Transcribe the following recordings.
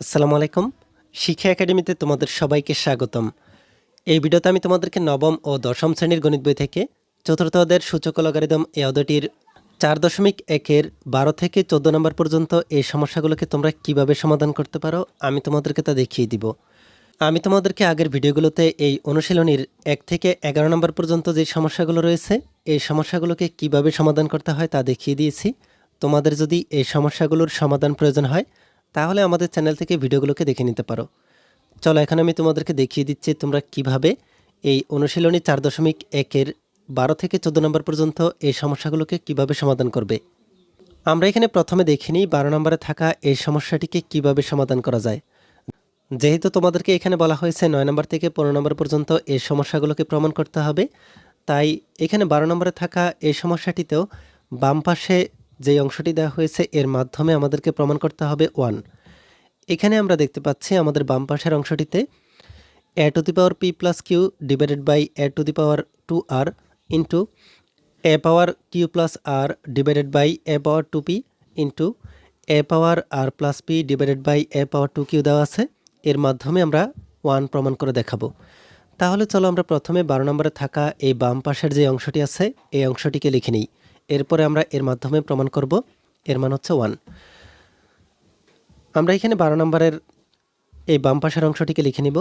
আসসালামু আলাইকুম। শিক্ষা একাডেমিতে তোমাদের সবাইকে স্বাগতম। এই ভিডিওতে আমি তোমাদেরকে নবম ও দশম শ্রেণির গণিত বই থেকে চতুর্থ অধ্যায়ের সূচক লগারিদম এই অধ্যায়টির চার দশমিক একের বারো থেকে চোদ্দ নম্বর পর্যন্ত এই সমস্যাগুলোকে তোমরা কীভাবে সমাধান করতে পারো, আমি তোমাদেরকে তা দেখিয়ে দিব। আমি তোমাদেরকে আগের ভিডিওগুলোতে এই অনুশীলনীর এক থেকে এগারো নম্বর পর্যন্ত যে সমস্যাগুলো রয়েছে, এই সমস্যাগুলোকে কীভাবে সমাধান করতে হয় তা দেখিয়ে দিয়েছি। তোমাদের যদি এই সমস্যাগুলোর সমাধান প্রয়োজন হয় তাহলে আমাদের চ্যানেল থেকে ভিডিওগুলোকে দেখে নিতে পারো। চলো, এখন আমি তোমাদেরকে দেখিয়ে দিচ্ছি তোমরা কীভাবে এই অনুশীলনী চার দশমিক একের বারো থেকে চোদ্দ নম্বর পর্যন্ত এই সমস্যাগুলোকে কীভাবে সমাধান করবে। আমরা এখানে প্রথমে দেখে নিই বারো নম্বরে থাকা এই সমস্যাটিকে কীভাবে সমাধান করা যায়। যেহেতু তোমাদেরকে এখানে বলা হয়েছে নয় নম্বর থেকে পনেরো নম্বর পর্যন্ত এই সমস্যাগুলোকে প্রমাণ করতে হবে, তাই এখানে বারো নম্বরে থাকা এই সমস্যাটিতেও বাম পাশে যে অংশটি দেওয়া হয়েছে, এর মাধ্যমে আমাদেরকে প্রমাণ করতে হবে ওয়ান। এখানে আমরা দেখতে পাচ্ছি আমাদের বাম পাশের অংশটিতে A to the power P plus Q divided by A to the power two R into A power Q plus R divided by A power two P into A power R plus P divided by A power two Q দেওয়া আছে। এর মাধ্যমে আমরা one প্রমাণ করে দেখাবো। তাহলে চলো আমরা প্রথমে বারো নম্বরে থাকা এই বাম পাশের যে অংশটি আছে, এই অংশটিকে লিখে নিই। এরপরে আমরা এর মাধ্যমে প্রমাণ করব। এর মান হচ্ছে ওয়ান আমরা এখানে বারো নম্বরের এই বাম পাশের অংশটিকে লিখে নিব।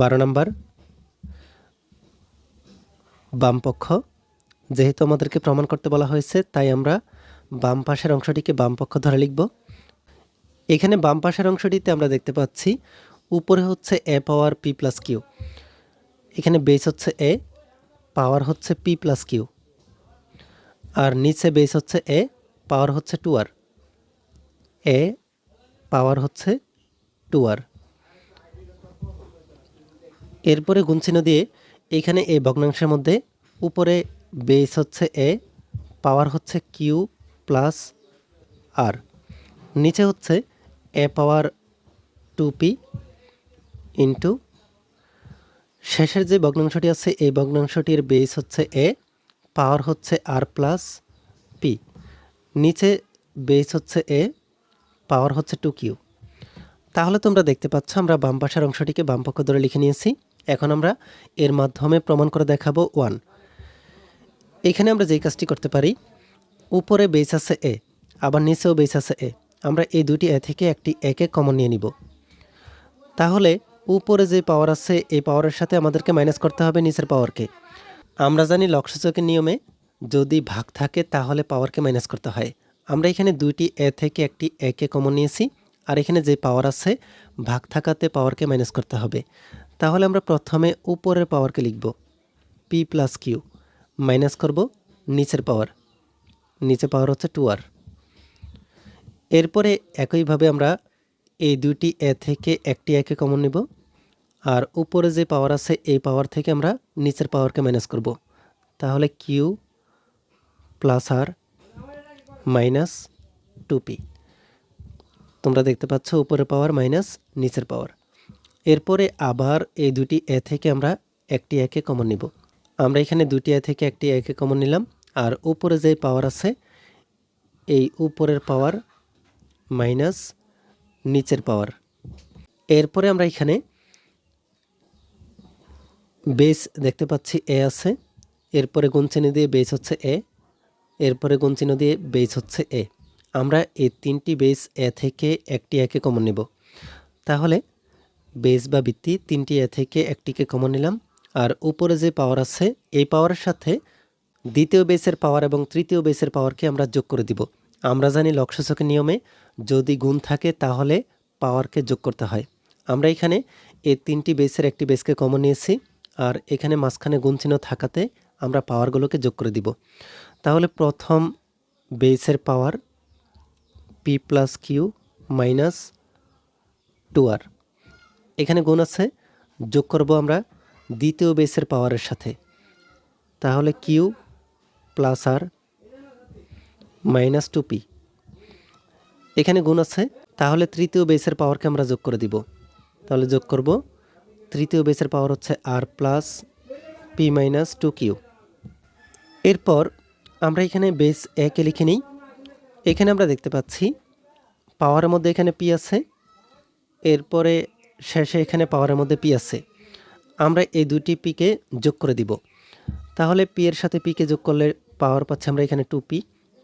বারো নম্বর, বাম পক্ষ। যেহেতু আমাদেরকে প্রমাণ করতে বলা হয়েছে, তাই আমরা বাম পাশের অংশটিকে বাম পক্ষ ধরে লিখব। এখানে বাম পাশের অংশটিতে আমরা দেখতে পাচ্ছি, উপরে হচ্ছে A power P plus Q এখানে বেস হচ্ছে এ পাওয়ার হচ্ছে পি প্লাস কিউ। আর নিচে বেস হচ্ছে এ, পাওয়ার হচ্ছে টু আর। এ, পাওয়ার হচ্ছে টু আর। এরপরে গুণচিহ্ন দিয়ে এখানে এই ভগ্নাংশের মধ্যে উপরে বেস হচ্ছে এ, পাওয়ার হচ্ছে কিউ প্লাস আর। নিচে হচ্ছে A power two P into শেষের যে ভগ্নাংশটি আছে, এই ভগ্নাংশটির বেস হচ্ছে এ পাওয়ার হচ্ছে আর প্লাস পি নিচে বেস হচ্ছে এ পাওয়ার হচ্ছে টু কিউ তাহলে তোমরা দেখতে পাচ্ছ, আমরা বাম পাশের অংশটিকে বাম পক্ষ ধরে লিখে নিয়েছি। এখন আমরা এর মাধ্যমে প্রমাণ করে দেখাবো ওয়ান এখানে আমরা যেই কাজটি করতে পারি, উপরে বেস আছে এ আবার নিচেও বেস আছে এ আমরা এই দুটি এ থেকে একটি একে কমন নিয়ে নিব। তাহলে উপরে যে পাওয়ার আছে, এই পাওয়ারের সাথে আমাদেরকে মাইনাস করতে হবে নিচের পাওয়ারকে আমরা জানি লক্ষ্যচকের নিয়মে যদি ভাগ থাকে তাহলে পাওয়ারকে মাইনাস করতে হয়। আমরা এখানে দুইটি এ থেকে একটি একে কমন নিয়েছি, আর এখানে যে পাওয়ার আছে, ভাগ থাকাতে পাওয়ারকে মাইনাস করতে হবে। তাহলে আমরা প্রথমে উপরের পাওয়ারকে লিখব পি প্লাস কিউ মাইনাস করব নিচের পাওয়ার নিচে পাওয়ার হচ্ছে টু আর এরপরে একইভাবে আমরা এই দুইটি এ থেকে একটি একে কমন নিব। আর উপরে যে পাওয়ার আছে, এই পাওয়ার থেকে আমরা নিচের পাওয়ারকে মাইনাস করব। তাহলে Q plus R minus two P তোমরা দেখতে পাচ্ছ উপরের পাওয়ার মাইনাস নিচের পাওয়ার এরপরে আবার এই দুটি এ থেকে আমরা একটি একে কমন নিব। আমরা এখানে দুটি এ থেকে একটি একে কমন নিলাম। আর উপরে যে পাওয়ার আছে, এই উপরের পাওয়ার মাইনাস নিচের পাওয়ার এরপরে আমরা এখানে বেস দেখতে পাচ্ছি এ আছে, এরপরে গুণচিহ্ন দিয়ে বেস হচ্ছে এ এরপরে গুণচিহ্ন দিয়ে বেস হচ্ছে এ আমরা এই তিনটি বেস এ থেকে একটি একে কমন নেব। তাহলে বেস বা ভিত্তি তিনটি এ থেকে একটিকে কমন নিলাম, আর উপরে যে পাওয়ার আছে, এই পাওয়ারের সাথে দ্বিতীয় বেসের পাওয়ার এবং তৃতীয় বেসের পাওয়ারকে আমরা যোগ করে দিব। আমরা জানি লক্ষ্যচকের নিয়মে যদি গুণ থাকে তাহলে পাওয়ারকে যোগ করতে হয়। আমরা এখানে এই তিনটি বেসের একটি বেসকে কমন নিয়েছি, আর এখানে মাঝখানে গুণ চিহ্ন থাকাতে আমরা পাওয়ারগুলোকে যোগ করে দিব। তাহলে প্রথম বেসের power P plus Q minus two R এখানে গুণ আছে, যোগ করব আমরা দ্বিতীয় বেসের পাওয়ারের সাথে। তাহলে Q plus R minus two P এখানে গুণ আছে। তাহলে তৃতীয় বেসের পাওয়ারকে আমরা যোগ করে দিব। তাহলে যোগ করব। তৃতীয় বেসের পাওয়ার হচ্ছে R plus P minus two Q এরপর আমরা এখানে বেস একে লিখে নিই। এখানে আমরা দেখতে পাচ্ছি পাওয়ারের মধ্যে এখানে পি আছে। এরপরে শেষে এখানে পাওয়ারের মধ্যে পি আছে। আমরা এই দুটি পিকে যোগ করে দিব। তাহলে পি এর সাথে পিকে যোগ করলে পাওয়ার পাচ্ছি আমরা এখানে টু পি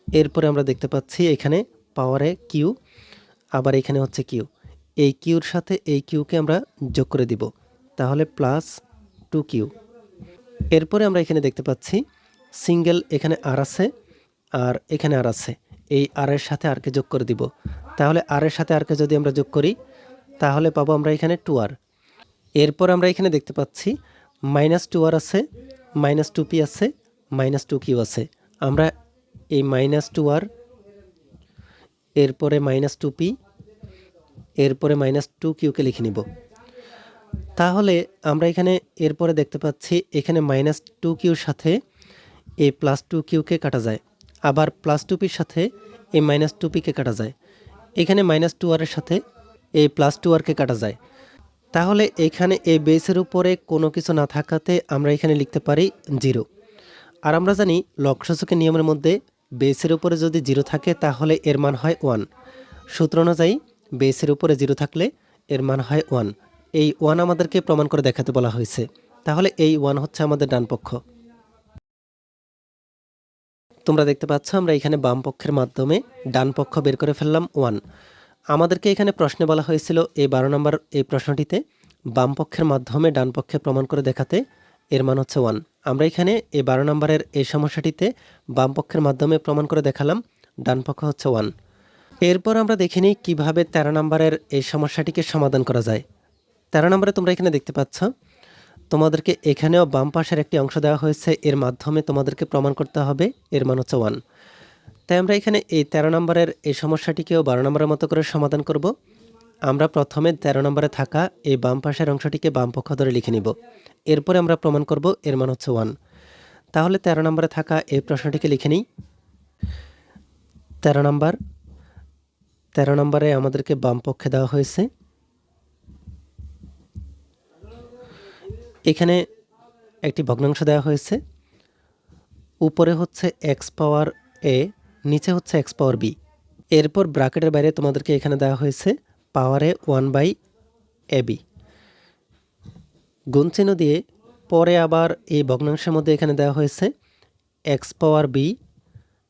এরপরে আমরা দেখতে পাচ্ছি এখানে পাওয়ারে কিউ আবার এখানে হচ্ছে কিউ এই কিউর সাথে এই কিউকে আমরা যোগ করে দিব। তাহলে প্লাস টু কিউ এরপরে আমরা এখানে দেখতে পাচ্ছি সিঙ্গেল এখানে আর আছে, আর এখানে আর আছে। এই আর এর সাথে আরকে যোগ করে দিব। তাহলে আর এর সাথে আরকে যদি আমরা যোগ করি, তাহলে পাবো আমরা এখানে টু আর এরপর আমরা এখানে দেখতে পাচ্ছি মাইনাস টু আর আছে মাইনাস টু পি আছে মাইনাস টু কিউ আছে। আমরা এই মাইনাস টু আর এরপরে মাইনাস টু পি এরপরে মাইনাস টু কিউকে লিখে নিব। তাহলে আমরা এখানে এরপরে দেখতে পাচ্ছি এখানে মাইনাস টু কিউর সাথে এই প্লাস টু কিউকে কাটা যায়। আবার প্লাস টু পির সাথে এই মাইনাস টু পিকে কাটা যায়। এখানে মাইনাস টু আরের সাথে এই প্লাস টু আরকে কাটা যায়। তাহলে এখানে এই বেসের উপরে কোনো কিছু না থাকাতে আমরা এখানে লিখতে পারি জিরো আর আমরা জানি লক্ষ্যসূচকের নিয়মের মধ্যে বেসের উপরে যদি জিরো থাকে, তাহলে এর মান হয় ওয়ান। সূত্র অনুযায়ী, বেসের উপরে জিরো থাকলে এর মান হয় ওয়ান। এই ওয়ান আমাদেরকে প্রমাণ করে দেখাতে বলা হয়েছে। তাহলে এই ওয়ান হচ্ছে আমাদের ডান পক্ষ। তোমরা দেখতে পাচ্ছ, আমরা এখানে বাম পক্ষের মাধ্যমে ডান পক্ষ বের করে ফেললাম ওয়ান। আমাদেরকে এখানে প্রশ্নে বলা হয়েছিল, এই বারো নম্বর এই প্রশ্নটিতে বাম পক্ষের মাধ্যমে ডান পক্ষে প্রমাণ করে দেখাতে এর মান হচ্ছে ওয়ান আমরা এখানে এই বারো নম্বরের এই সমস্যাটিতে বাম পক্ষের মাধ্যমে প্রমাণ করে দেখালাম, ডান পক্ষ হচ্ছে ওয়ান এরপর আমরা দেখে নিই কীভাবে তেরো নম্বরের এই সমস্যাটিকে সমাধান করা যায়। তেরো নম্বরে তোমরা এখানে দেখতে পাচ্ছ, তোমাদেরকে এখানেও বাম পাশের একটি অংশ দেওয়া হয়েছে, এর মাধ্যমে তোমাদেরকে প্রমাণ করতে হবে, এর মান হচ্ছে ওয়ান তাই আমরা এখানে এই তেরো নম্বরের এই সমস্যাটিকেও বারো নম্বরের মতো করে সমাধান করব। আমরা প্রথমে তেরো নম্বরে থাকা এই বাম পাশের অংশটিকে বাম পক্ষ ধরে লিখে নিব। এরপরে আমরা প্রমাণ করব এর মান হচ্ছে ওয়ান তাহলে তেরো নম্বরে থাকা এই প্রশ্নটিকে লিখে নিই। তেরো নম্বর। তেরো নম্বরে আমাদেরকে বাম পক্ষে দেওয়া হয়েছে। এখানে একটি ভগ্নাংশ দেওয়া হয়েছে। উপরে হচ্ছে এক্স পাওয়ার এ নিচে হচ্ছে এক্স পাওয়ার বি এরপর ব্রাকেটের বাইরে তোমাদেরকে এখানে দেওয়া হয়েছে পাওয়ারে ওয়ান বাই এ বি গুণ চিহ্ন দিয়ে পরে আবার এই ভগ্নাংশের মধ্যে এখানে দেওয়া হয়েছে X power B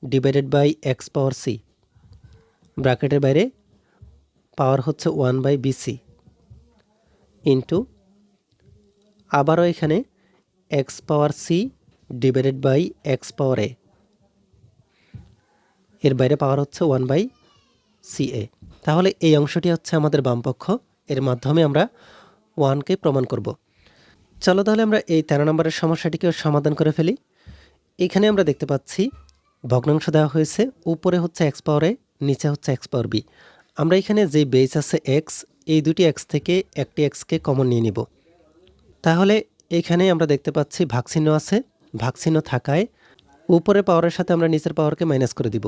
divided by X power C ব্রাকেটের বাইরে পাওয়ার হচ্ছে ওয়ান বাই বিসি ইন্টু আবারও এখানে X power C divided by X power A এর বাইরে পাওয়ার হচ্ছে ওয়ান বাই সি এ তাহলে এই অংশটি হচ্ছে আমাদের বামপক্ষ। এর মাধ্যমে আমরা ওয়ানকে প্রমাণ করব। চলো তাহলে আমরা এই তেরো নম্বরের সমস্যাটিকেও সমাধান করে ফেলি। এখানে আমরা দেখতে পাচ্ছি, ভগ্নাংশ দেওয়া হয়েছে, উপরে হচ্ছে এক্স পাওয়ার এ নিচে হচ্ছে এক্স পাওয়ার বি আমরা এখানে যে বেস আছে এক্স এই দুটি এক্স থেকে একটি এক্সকে কমন নিয়ে নিব। তাহলে এখানে আমরা দেখতে পাচ্ছি ভাগচিহ্ন আছে, ভাগচিহ্ন থাকায় উপরে পাওয়ারের সাথে আমরা নিচের পাওয়ারকে মাইনাস করে দিব।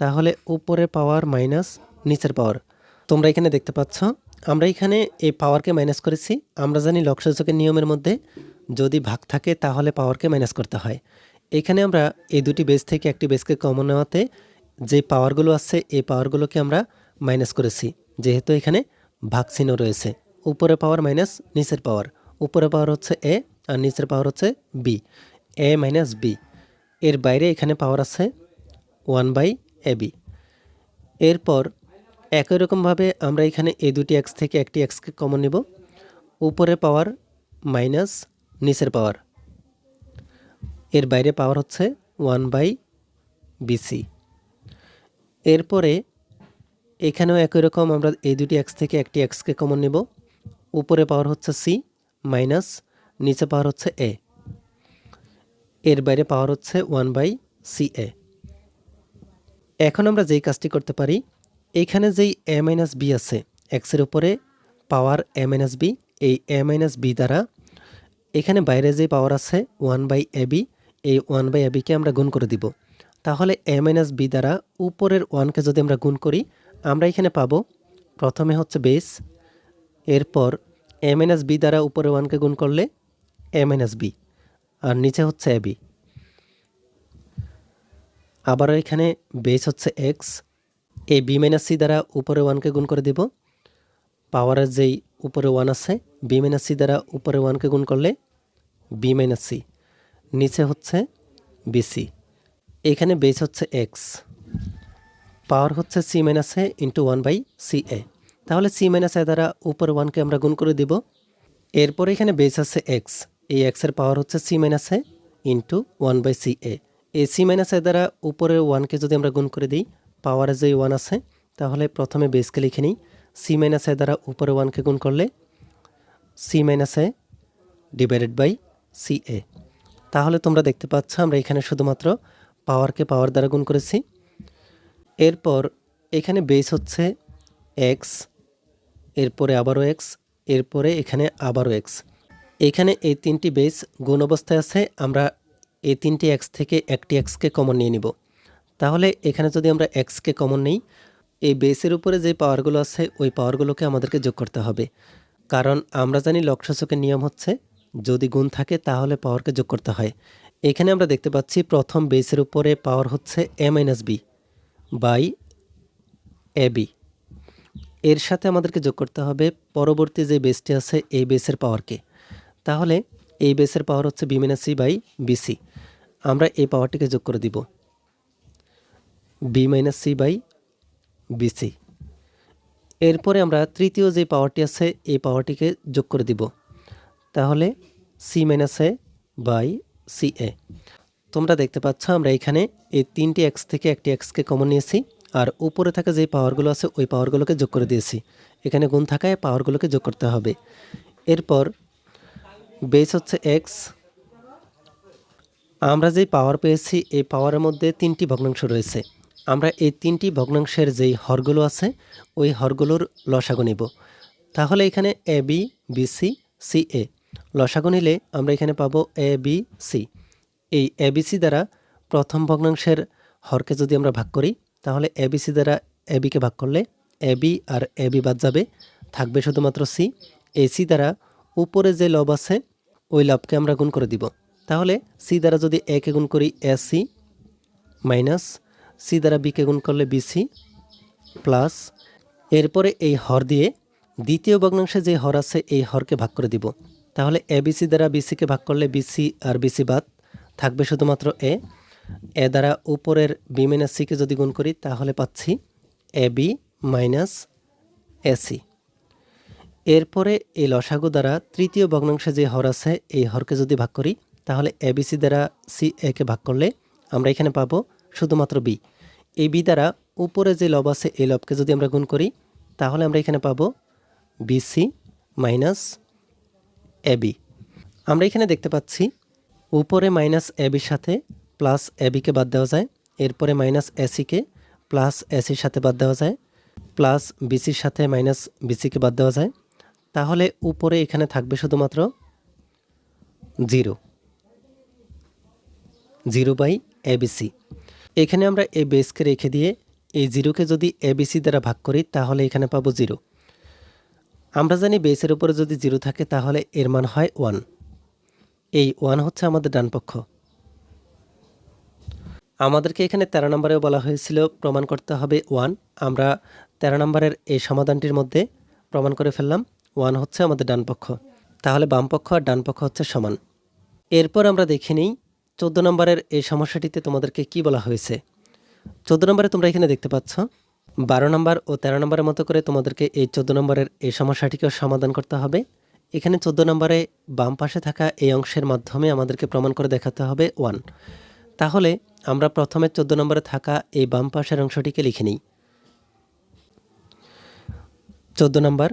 তাহলে উপরে পাওয়ার মাইনাস নিচের পাওয়ার তোমরা এখানে দেখতে পাচ্ছ আমরা এখানে এই পাওয়ারকে মাইনাস করেছি। আমরা জানি লক্ষ্যসূচকের নিয়মের মধ্যে যদি ভাগ থাকে তাহলে পাওয়ারকে মাইনাস করতে হয়। এখানে আমরা এই দুটি বেস থেকে একটি বেসকে কমন নেওয়াতে যে পাওয়ারগুলো আছে, এই পাওয়ারগুলোকে আমরা মাইনাস করেছি। যেহেতু এখানে ভাগ চিহ্ন রয়েছে। উপরে পাওয়ার মাইনাস নিচের পাওয়ার উপরে পাওয়ার হচ্ছে এ আর নিচের পাওয়ার হচ্ছে বি এ মাইনাস বি এর বাইরে এখানে পাওয়ার আছে ওয়ান বাই এ বি এরপর একই রকমভাবে আমরা এখানে এই দুটি এক্স থেকে একটি এক্সকে কমন নিব। উপরে পাওয়ার মাইনাস নিচের পাওয়ার এর বাইরে পাওয়ার হচ্ছে ওয়ান বাই বিসি এরপরে এখানেও একই রকম আমরা এই দুটি এক্স থেকে একটি এক্সকে কমন নেব। উপরে পাওয়ার হচ্ছে সি মাইনাস নিচে পাওয়ার হচ্ছে এ এর বাইরে পাওয়ার হচ্ছে ওয়ান বাই সি এ এখন আমরা যেই কাজটি করতে পারি এইখানে যেই এ মাইনাস বি আছে এক্সের উপরে পাওয়ার এ মাইনাস বি এই এ মাইনাস বি দ্বারা এখানে বাইরে যে পাওয়ার আছে ওয়ান বাই এ বি এই ওয়ান বাই এ বিকে আমরা গুণ করে দিব। তাহলে এ মাইনাস বি দ্বারা উপরের ওয়ানকে যদি আমরা গুণ করি, আমরা এখানে পাব, প্রথমে হচ্ছে বেস এরপর এ মাইনাস বি দ্বারা উপরে ওয়ানকে গুণ করলে এ মাইনাস বি আর নিচে হচ্ছে এ বি আবারও এখানে বেস হচ্ছে এক্স এই বি মাইনাস সি দ্বারা উপরে ওয়ানকে গুণ করে দিব। পাওয়ারের যেই উপরে ওয়ান আছে বি মাইনাস সি দ্বারা উপরে ওয়ানকে গুণ করলে বি মাইনাস সি নিচে হচ্ছে বিসি এখানে বেস হচ্ছে এক্স পাওয়ার হচ্ছে C minus A into one by C A তাহলে সি মাইনাস এ দ্বারা উপরে ওয়ানকে আমরা গুণ করে দিব। এরপরে এখানে বেস আছে এক্স এই এক্সের পাওয়ার হচ্ছে C minus A into one by C A এই সি মাইনাস এ দ্বারা উপরের ওয়ানকে যদি আমরা গুণ করে দিই পাওয়ারে যে ওয়ান আছে, তাহলে প্রথমে বেসকে লিখে নিই। সি মাইনাস এ দ্বারা উপরে ওয়ানকে গুণ করলে C minus A divided by C A তাহলে তোমরা দেখতে পাচ্ছ, আমরা এখানে শুধুমাত্র পাওয়ারকে পাওয়ার দ্বারা গুণ করেছি। এরপর এখানে বেস হচ্ছে এক্স এরপরে আবারও এক্স এরপরে এখানে আবারও এক্স এখানে এই তিনটি বেস গুণ অবস্থায় আছে, আমরা এই তিনটি এক্স থেকে একটি এক্সকে কমন নিয়ে নিব। তাহলে এখানে যদি আমরা এক্সকে কমন নেই, এই বেসের উপরে যে পাওয়ারগুলো আছে, ওই পাওয়ারগুলোকে আমাদেরকে যোগ করতে হবে। কারণ আমরা জানি লক্ষ্যসূচকের নিয়ম হচ্ছে, যদি গুণ থাকে তাহলে পাওয়ারকে যোগ করতে হয়। এখানে আমরা দেখতে পাচ্ছি প্রথম বেসের উপরে পাওয়ার হচ্ছে A minus B by A B এর সাথে আমাদেরকে যোগ করতে হবে পরবর্তী যে বেসটি আছে, এই বেসের পাওয়ারকে তাহলে এই বেসের পাওয়ার হচ্ছে B minus C by BC আমরা এই পাওয়ারটিকে যোগ করে দিব। B minus C by BC এরপরে আমরা তৃতীয় যে পাওয়ারটি আছে, এই পাওয়ারটিকে যোগ করে দিব। তাহলে C minus A by C A. তোমরা দেখতে পাচ্ছ, আমরা এখানে এই তিনটি এক্স থেকে একটি এক্সকে কমন নিয়েছি, আর উপরে থাকা যে পাওয়ারগুলো আছে, ওই পাওয়ারগুলোকে যোগ করে দিয়েছি। এখানে গুণ থাকায় পাওয়ারগুলোকে যোগ করতে হবে। এরপর বেস হচ্ছে এক্স। আমরা যেই পাওয়ার পেয়েছি, এই পাওয়ারের মধ্যে তিনটি ভগ্নাংশ রয়েছে। আমরা এই তিনটি ভগ্নাংশের যেই হরগুলো আছে, ওই হরগুলোর লসাগু নিব। তাহলে এখানে a b b c a লসাগু নিলে আমরা এখানে পাবো এ বি সি এই এ বি সি দ্বারা প্রথম ভগ্নাংশের হরকে যদি আমরা ভাগ করি, তাহলে এ বি সি দ্বারা এ বিকে ভাগ করলে A B R A B বাদ যাবে, থাকবে শুধুমাত্র সি এ সি দ্বারা উপরে যে লব আছে, ওই লবকে আমরা গুণ করে দিব। তাহলে সি দ্বারা যদি একে গুণ করি এ সি মাইনাস সি দ্বারা বিকে গুণ করলে বিসি প্লাস এরপরে এই হর দিয়ে দ্বিতীয় ভগ্নাংশে যে হর আছে, এই হরকে ভাগ করে দিব। তাহলে এ বিসি দ্বারা বিসিকে ভাগ করলে বিসি আর বিসি বাদ থাকবে শুধুমাত্র এ এ দ্বারা উপরের বি মাইনাস সিকে যদি গুণ করি, তাহলে পাচ্ছি এ বি মাইনাস এসি এরপরে এই লসাগু দ্বারা তৃতীয় ভগ্নাংশে যে হর আছে, এই হরকে যদি ভাগ করি, তাহলে এ এবিসি দ্বারা সি একে ভাগ করলে আমরা এখানে পাবো শুধুমাত্র বি। এই বি দ্বারা উপরে যে লব আছে, এই লবকে যদি আমরা গুণ করি, তাহলে আমরা এখানে পাবো বিসি মাইনাস এবি। আমরা এখানে দেখতে পাচ্ছি, উপরে মাইনাস এবির সাথে প্লাস এবিকে বাদ দেওয়া যায়, এরপরে মাইনাস এসিকে প্লাস এসির সাথে বাদ দেওয়া যায়, প্লাস বিসির সাথে মাইনাস বিসিকে বাদ দেওয়া যায়। তাহলে উপরে এখানে থাকবে শুধুমাত্র জিরো। জিরো বাই এবিসি এখানে আমরা এই বেসকে রেখে দিয়ে এই জিরোকে যদি এ এবিসি দ্বারা ভাগ করি, তাহলে এখানে পাবো জিরো আমরা জানি বেসের উপরে যদি জিরো থাকে, তাহলে এর মান হয় ওয়ান এই ওয়ান হচ্ছে আমাদের ডানপক্ষ আমাদেরকে এখানে তেরো নম্বরেও বলা হয়েছিল, প্রমাণ করতে হবে ওয়ান আমরা তেরো নম্বরের এই সমাধানটির মধ্যে প্রমাণ করে ফেললাম ওয়ান হচ্ছে আমাদের ডানপক্ষ তাহলে বামপক্ষ আর ডানপক্ষ হচ্ছে সমান। এরপর আমরা দেখে নিই চোদ্দ নম্বরের এই সমস্যাটিতে তোমাদেরকে কি বলা হয়েছে? চোদ্দ নম্বরে তোমরা এখানে দেখতে পাচ্ছ, বারো নম্বর ও তেরো নম্বরের মতো করে তোমাদেরকে এই চোদ্দ নম্বরের এই সমস্যাটিকেও সমাধান করতে হবে। এখানে চোদ্দ নম্বরে বাম পাশে থাকা এই অংশের মাধ্যমে আমাদেরকে প্রমাণ করে দেখাতে হবে ওয়ান। তাহলে আমরা প্রথমে চোদ্দ নম্বরে থাকা এই বাম পাশের অংশটিকে লিখে নিই। চোদ্দ নম্বর,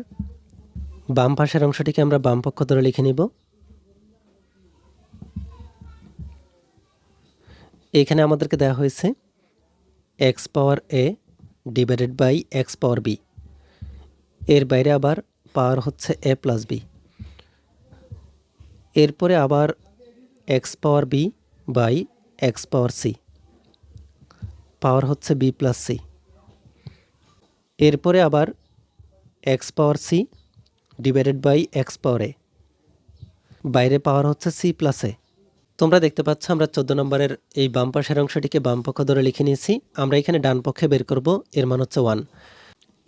বাম পাশের অংশটিকে আমরা বাম পক্ষ ধরে লিখে নিব। এখানে আমাদেরকে দেওয়া হয়েছে x power a divided by x power b এর বাইরে আবার পাওয়ার হচ্ছে এ প্লাস বি এরপরে আবার x power b by x power c power হচ্ছে বি প্লাস সি এরপরে আবার x power c divided by x power a বাইরে পাওয়ার হচ্ছে সি প্লাস এ তোমরা দেখতে পাচ্ছ আমরা চোদ্দ নম্বরের এই বাম পাশের অংশটিকে বাম পক্ষ ধরে লিখে নিয়েছি। আমরা এখানে ডান পক্ষে বের করব, এর মান হচ্ছে ওয়ান।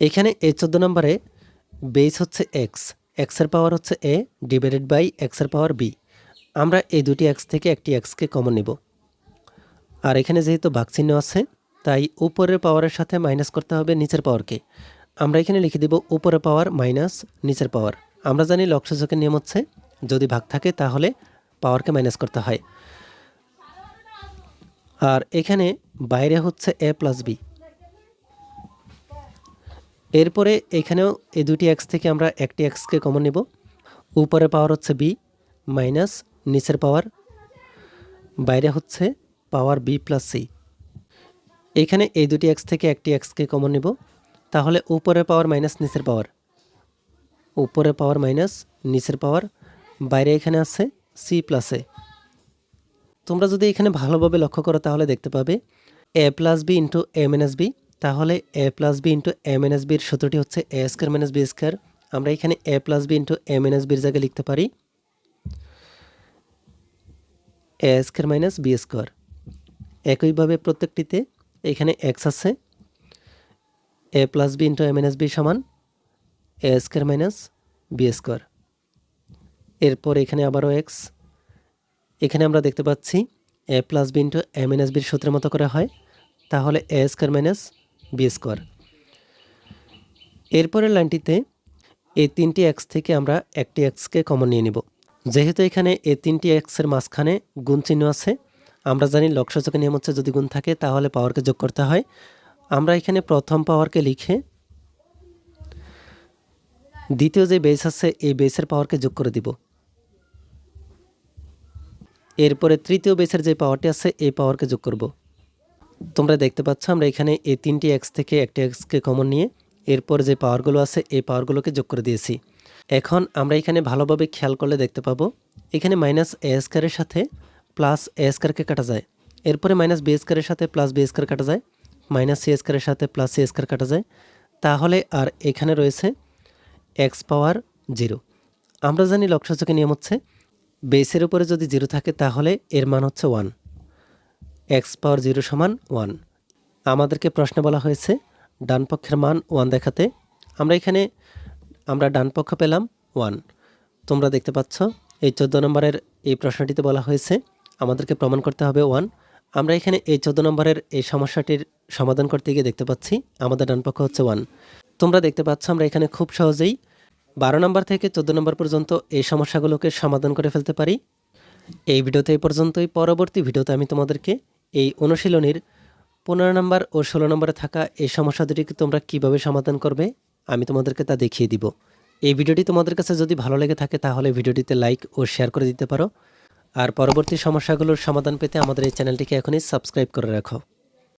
এখানে এই চোদ্দ নম্বরে বেস হচ্ছে এক্স। এক্সের পাওয়ার হচ্ছে এ ডিভাইডেড বাই এক্সের পাওয়ার বি। আমরা এই দুটি এক্স থেকে একটি এক্সকে কমন নিব। আর এখানে যেহেতু ভাগচিহ্ন আছে, তাই উপরের পাওয়ারের সাথে মাইনাস করতে হবে নিচের পাওয়ারকে। আমরা এখানে লিখে দিব উপরের পাওয়ার মাইনাস নিচের পাওয়ার। আমরা জানি লক্ষ্যযোগের নিয়ম হচ্ছে, যদি ভাগ থাকে তাহলে পাওয়ারকে মাইনাস করতে হয়। আর এখানে বাইরে হচ্ছে এ প্লাস বি এরপরে এখানেও এই দুটি এক্স থেকে আমরা একটি এক্সকে কমন নেব। উপরে পাওয়ার হচ্ছে বি মাইনাস নিচের পাওয়ার বাইরে হচ্ছে পাওয়ার বি প্লাস সি এখানে এই দুটি এক্স থেকে একটি এক্সকে কমন নেব। তাহলে উপরে পাওয়ার মাইনাস নিচের পাওয়ার উপরে পাওয়ার মাইনাস নিচের পাওয়ার বাইরে এখানে আছে সি প্লাসে তোমরা যদি এখানে ভালোভাবে লক্ষ্য করো, তাহলে দেখতে পাবে a plus b into a minus b তাহলে a plus b into a minus বির সূত্রটি হচ্ছে a square minus b square আমরা এখানে a plus b into a minus বির জায়গায় লিখতে পারি a square minus b square একইভাবে প্রত্যেকটিতে এখানে এক্স আছে। A plus b into a minus b সমান a square minus b square এরপর এখানে আবারও এক্স এখানে আমরা দেখতে পাচ্ছি a plus b into a minus বির সূত্রের মতো করে হয়। তাহলে a square minus b square এরপরের লাইনটিতে এই তিনটি এক্স থেকে আমরা একটি এক্সকে কমন নিয়ে নিব। যেহেতু এখানে এই তিনটি এক্সের মাঝখানে গুণ চিহ্ন আছে, আমরা জানি লক্ষ্যচকের নিয়ম হচ্ছে যদি গুণ থাকে তাহলে পাওয়ারকে যোগ করতে হয়। আমরা এখানে প্রথম পাওয়ারকে লিখে দ্বিতীয় যে বেস আছে, এই বেসের পাওয়ারকে যোগ করে দিব। এরপরে তৃতীয় বেসের যে পাওয়ারটি আছে, এই পাওয়ারকে যোগ করব। তোমরা দেখতে পাচ্ছ, আমরা এখানে এই তিনটি এক্স থেকে একটি এক্সকে কমন নিয়ে এরপর যে পাওয়ারগুলো আছে, এই পাওয়ারগুলোকে যোগ করে দিয়েছি। এখন আমরা এখানে ভালোভাবে খেয়াল করলে দেখতে পাবো, এখানে মাইনাস এ স্কোয়ারের সাথে প্লাস এ স্কোয়ারকে কাটা যায়। এরপরে মাইনাস বি স্কোয়ারের সাথে প্লাস বি স্কোয়ার কাটা যায় মাইনাস সি স্কোয়ারের সাথে প্লাস সি স্কোয়ার কাটা যায়। তাহলে আর এখানে রয়েছে এক্স পাওয়ার জিরো আমরা জানি লক্ষ্যচকের নিয়ম হচ্ছে বেসের উপরে যদি জিরো থাকে তাহলে এর মান হচ্ছে ওয়ান এক্স পাওয়ার জিরো সমান ওয়ান আমাদেরকে প্রশ্নে বলা হয়েছে, ডান পক্ষের মান ওয়ান দেখাতে। আমরা এখানে, আমরা ডান পক্ষ পেলাম ওয়ান তোমরা দেখতে পাচ্ছ, এই চোদ্দ নম্বরের এই প্রশ্নটিতে বলা হয়েছে, আমাদেরকে প্রমাণ করতে হবে ওয়ান আমরা এখানে এই চোদ্দ নম্বরের এই সমস্যাটির সমাধান করতে গিয়ে দেখতে পাচ্ছি, আমাদের ডান পক্ষ হচ্ছে ওয়ান তোমরা দেখতে পাচ্ছ, আমরা এখানে খুব সহজেই বারো নম্বর থেকে চোদ্দ নম্বর পর্যন্ত এই সমস্যাগুলোকে সমাধান করে ফেলতে পারি। এই ভিডিওতে এই পর্যন্তই। পরবর্তী ভিডিওতে আমি তোমাদেরকে এই অনুশীলনীর পনেরো নম্বর ও ষোলো নম্বরে থাকা এই সমস্যা দুটিকে তোমরা কীভাবে সমাধান করবে, আমি তোমাদেরকে তা দেখিয়ে দিব। এই ভিডিওটি তোমাদের কাছে যদি ভালো লেগে থাকে, তাহলে ভিডিওটিতে লাইক ও শেয়ার করে দিতে পারো। আর পরবর্তী সমস্যাগুলোর সমাধান পেতে আমাদের এই চ্যানেলটিকে এখনই সাবস্ক্রাইব করে রাখো।